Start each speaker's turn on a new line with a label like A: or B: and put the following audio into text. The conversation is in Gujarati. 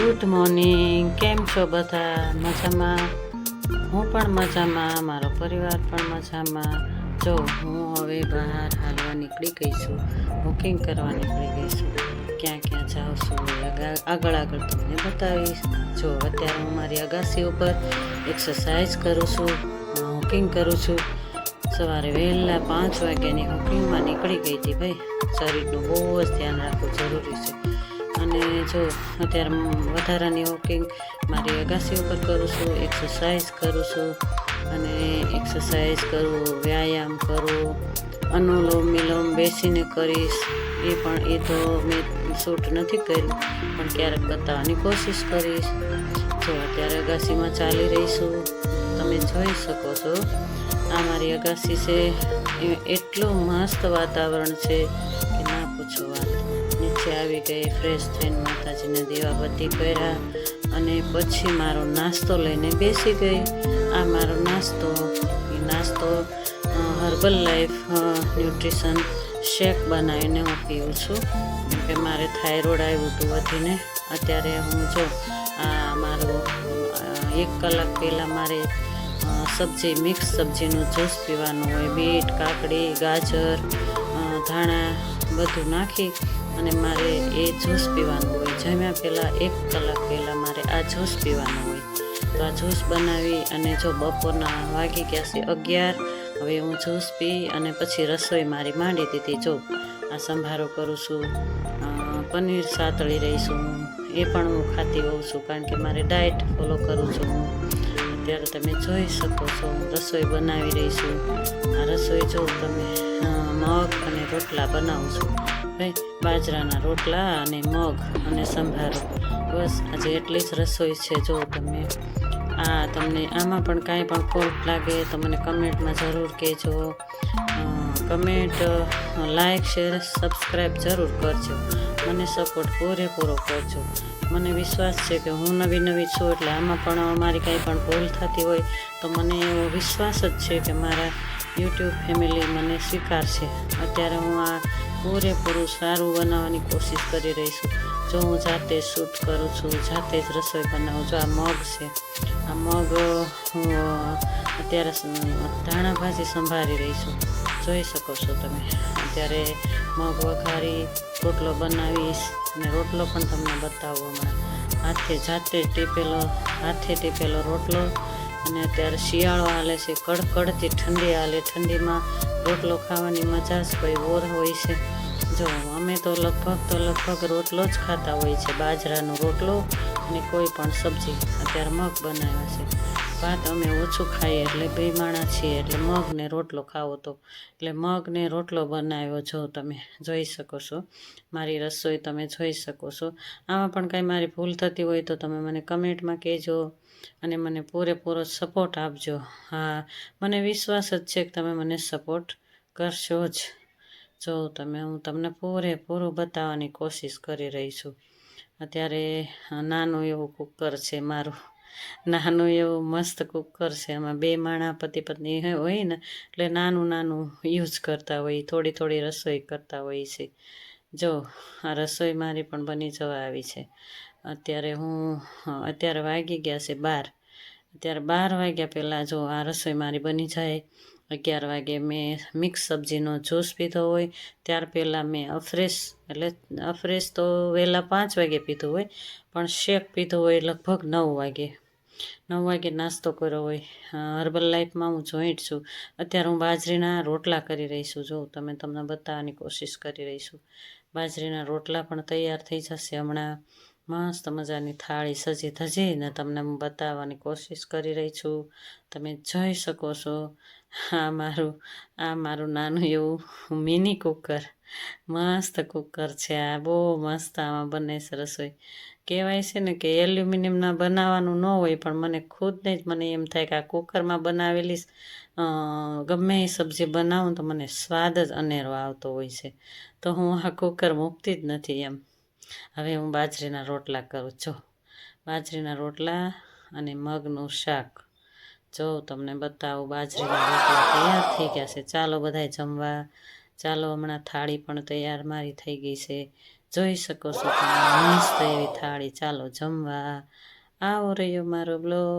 A: Good morning. કેમ છો બધા? મજામાં? હું પણ મજામાં. મારો પરિવાર પણ મજામાં. જો, હું હવે બહાર હાલવા નીકળી ગઈ છું. બુકિંગ કરવા નીકળી ગઈ છું. ક્યાં ક્યાં જાઉં છું? આગળ આગળ તમને બતાવીશ. જો, અત્યારે હું મારી અગાસી ઉપર એક્સરસાઇઝ કરું છું. હોકિંગ કરું છું. સવારે વહેલા પાંચ વાગ્યાની હોકિંગમાં નીકળી ગઈ હતી ભાઈ. શરીરનું બહુ જ ધ્યાન રાખવું જરૂરી છે. અને જો અત્યારે વધારાની વોકિંગ મારી અગાસી ઉપર કરું છું એક્સરસાઇઝ કરું છું અને એક્સરસાઇઝ કરું, વ્યાયામ કરું અનુલોમ વિલોમ બેસીને કરીશ, એ પણ, એ તો મેં શૂટ નથી કર્યું પણ ક્યારેક બતાવવાની કોશિશ કરીશ. જો અત્યારે અગાસીમાં ચાલી રહીશું, તમે જોઈ શકો છો, આ મારી અગાસી છે. એટલું મસ્ત વાતાવરણ છે કે ના પૂછો વાત. નીચે આવી ગઈ ફ્રેશ થઈને માતાજીને દીવાબત્તી કર્યા અને પછી મારો નાસ્તો લઈને બેસી ગઈ. આ મારો નાસ્તો નાસ્તો હર્બલ લાઈફ ન્યુટ્રિશન શેક બનાવીને હું પીવું છું. કે મારે થાઇરોઇડ આવ્યું હતું વધીને. અત્યારે હું જો, આ મારું એક કલાક પહેલાં મારે સબ્જી, મિક્સ સબ્જીનું જ્યુસ પીવાનું હોય. બીટ, કાકડી, ગાજર ધાણા બધું નાખી અને મારે એ જ્યુસ પીવાનું હોય. જમ્યા પહેલાં એક કલાક પહેલાં મારે આ જ્યુસ પીવાનું હોય. તો આ જ્યુસ બનાવી અને જો બપોરના વાગી ગયા છે અગિયાર, હવે હું જ્યુસ પી અને પછી રસોઈ મારી માંડી દીધી. જો, આ સંભારો કરું છું પનીર સાતળી રહી છું હું. એ પણ હું ખાતી હોઉં છું કારણ કે મારે ડાયટ ફોલો કરું છું હું. અત્યારે તમે જોઈ શકો છો, રસોઈ બનાવી રહી છું. આ રસોઈ જો તમે મગ અને રોટલા બનાવું છું. બાજરાના રોટલા અને મગ અને સંભારો. બસ, આજે એટલી જ રસોઈ છે. જો તમે આ તમને આમાં પણ કાંઈ પણ ફોલ્ટ લાગે તો મને કમેન્ટમાં જરૂર કહેજો. કમેન્ટ લાઇક શેર, સબસ્ક્રાઈબ જરૂર કરજો. મને સપોર્ટ પૂરેપૂરો કરજો. મને વિશ્વાસ છે કે હું નવી નવી છું એટલે આમાં પણ મારી કાંઈ પણ ભૂલ થતી હોય તો મને એવો વિશ્વાસ જ છે કે મારા યુટ્યુબ ફેમિલી મને સ્વીકારશે. અત્યારે હું આ પૂરેપૂરું સારું બનાવવાની કોશિશ કરી રહી છું. જો હું જાતે શૂટ કરું છું, જાતે જ રસોઈ બનાવું છું. આ મગ છે. આ મગ હું અત્યારે ધાણા ભાજી સંભાળી રહી છું. જોઈ શકો છો તમે. અત્યારે મગ વઘારી, રોટલો બનાવીશ અને રોટલો પણ તમને બતાવું હાથે જાતે ટીપેલો, હાથે ટીપેલો રોટલો અને અત્યારે શિયાળો હાલે છે, કડકડતી ઠંડી હાલે. ઠંડીમાં રોટલો ખાવાની મજા જ કોઈ ઓર હોય છે. જો, અમે તો લગભગ તો લગભગ રોટલો જ ખાતા હોય છે, બાજરાનો રોટલો અને કોઈ પણ સબ્જી. અત્યારે મગ બનાવ્યા છે. ભાત અમે ઓછું ખાઈએ એટલે બે માણા છીએ, એટલે મગ ને રોટલો ખાવો તો. એટલે મગ ને રોટલો બનાવ્યો જો તમે જોઈ શકો છો. મારી રસોઈ તમે જોઈ શકો છો. આમાં પણ કાંઈ મારી ભૂલ થતી હોય તો તમે મને કમેન્ટમાં કહેજો અને મને પૂરેપૂરો સપોર્ટ આપજો. હા, મને વિશ્વાસ જ છે કે તમે મને સપોર્ટ કરશો જ. જો તમે, હું તમને પૂરેપૂરું બતાવવાની કોશિશ કરી રહી છું. અત્યારે નાનું એવું કુકર છે મારું. નાનું એવું મસ્ત કુકર છે. એમાં બે માણા પતિ પત્ની હોય ને, એટલે નાનું નાનું યુઝ કરતા હોય, થોડી થોડી રસોઈ કરતા હોય છે. જો, આ રસોઈ મારી પણ બની જવા આવી છે. અત્યારે હું, અત્યારે વાગી ગયા છે બાર. અત્યારે બાર વાગ્યા પહેલાં જો આ રસોઈ મારી બની જાય અગિયાર વાગે મેં મિક્સ સબ્જીનો જ્યુસ પીધો હોય, ત્યાર પહેલાં મેં અફ્રેશ, એટલે અફ્રેશ તો વહેલા પાંચ વાગે પીધું હોય, પણ શેક પીધો હોય લગભગ નવ વાગે. નવ વાગે નાસ્તો કર્યો હોય. હર્બલ લાઈફમાં હું જોઈન્ટ છું. અત્યારે હું બાજરીના રોટલા કરી રહી છું. જો, તમે તમને બતાવવાની કોશિશ કરી રહી છું. બાજરીના રોટલા પણ તૈયાર થઈ જશે હમણાં. મસ્ત મજાની થાળી સજી ધજીને તમને હું બતાવવાની કોશિશ કરી રહી છું. તમે જોઈ શકો છો, આ મારું આ મારું નાનું એવું મિની કુકર. મસ્ત કુકર છે આ, બહુ મસ્ત આમાં બને છે રસોઈ. કહેવાય છે ને કે એલ્યુમિનિયમના બનાવવાનું ન હોય પણ મને ખુદને જ મને એમ થાય કે આ કુકરમાં બનાવેલી ગમે એ સબ્જી બનાવું તો મને સ્વાદ જ અનેરો આવતો હોય છે. તો હું આ કુકર મૂકતી જ નથી એમ. હવે હું બાજરીના રોટલા કરું, જો. બાજરીના રોટલા અને મગનું શાક. જો તમને બતાવું, બાજરીના રોટલા તૈયાર થઈ ગયા છે. ચાલો બધાય જમવા. ચાલો, હમણાં થાળી પણ તૈયાર મારી થઈ ગઈ છે. જોઈ શકો છો તમે, મસ્ત એવી થાળી. ચાલો જમવા. આવો રહ્યો મારો બ્લોગ.